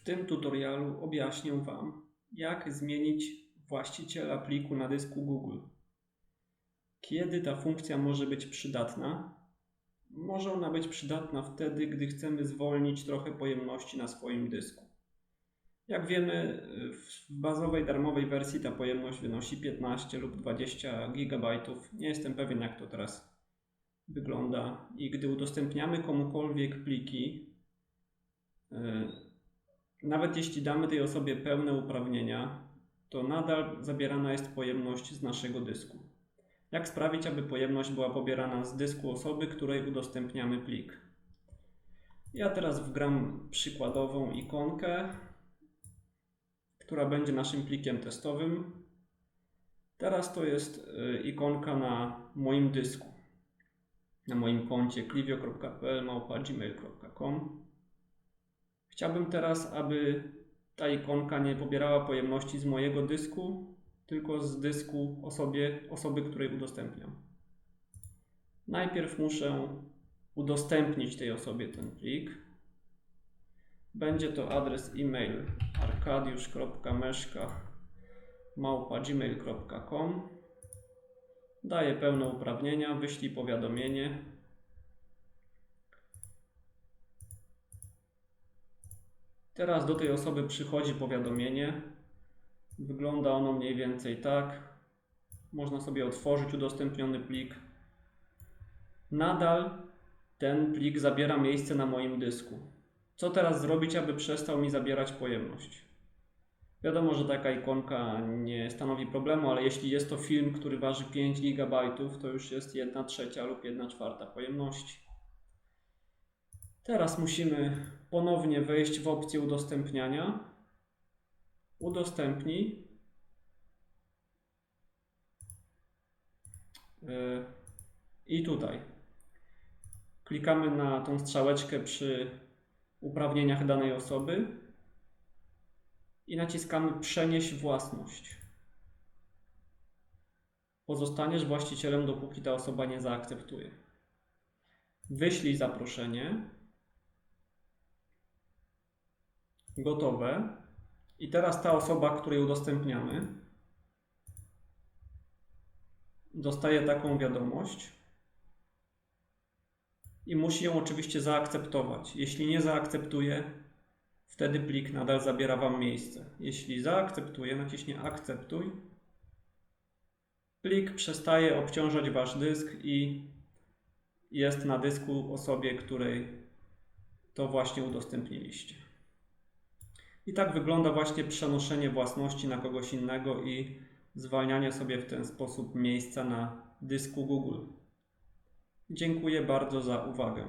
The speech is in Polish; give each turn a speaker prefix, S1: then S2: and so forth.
S1: W tym tutorialu objaśnię Wam, jak zmienić właściciela pliku na dysku Google. Kiedy ta funkcja może być przydatna? Może ona być przydatna wtedy, gdy chcemy zwolnić trochę pojemności na swoim dysku. Jak wiemy, w bazowej darmowej wersji ta pojemność wynosi 15 lub 20 GB. Nie jestem pewien, jak to teraz wygląda. I gdy udostępniamy komukolwiek pliki, yy, nawet jeśli damy tej osobie pełne uprawnienia, to nadal zabierana jest pojemność z naszego dysku. Jak sprawić, aby pojemność była pobierana z dysku osoby, której udostępniamy plik? Ja teraz wgram przykładową ikonkę, która będzie naszym plikiem testowym. Teraz to jest y, ikonka na moim dysku, na moim koncie clivio.pl.gmail.com. Chciałbym teraz, aby ta ikonka nie pobierała pojemności z mojego dysku, tylko z dysku osobie, osoby, której udostępniam. Najpierw muszę udostępnić tej osobie ten plik. Będzie to adres e-mail arkadiusz.meszka.gmail.com Daję pełne uprawnienia, wyślij powiadomienie. Teraz do tej osoby przychodzi powiadomienie. Wygląda ono mniej więcej tak. Można sobie otworzyć udostępniony plik. Nadal ten plik zabiera miejsce na moim dysku. Co teraz zrobić, aby przestał mi zabierać pojemność? Wiadomo, że taka ikonka nie stanowi problemu, ale jeśli jest to film, który waży 5 GB, to już jest 1 trzecia lub 1 czwarta pojemności. Teraz musimy ponownie wejść w opcję udostępniania. Udostępnij. Yy, I tutaj klikamy na tą strzałeczkę przy uprawnieniach danej osoby i naciskamy Przenieś własność. Pozostaniesz właścicielem, dopóki ta osoba nie zaakceptuje. Wyślij zaproszenie. Gotowe. I teraz ta osoba, której udostępniamy, dostaje taką wiadomość i musi ją oczywiście zaakceptować. Jeśli nie zaakceptuje, wtedy plik nadal zabiera Wam miejsce. Jeśli zaakceptuje, naciśnie akceptuj. Plik przestaje obciążać Wasz dysk i jest na dysku osobie, której to właśnie udostępniliście. I tak wygląda właśnie przenoszenie własności na kogoś innego i zwalnianie sobie w ten sposób miejsca na dysku Google. Dziękuję bardzo za uwagę.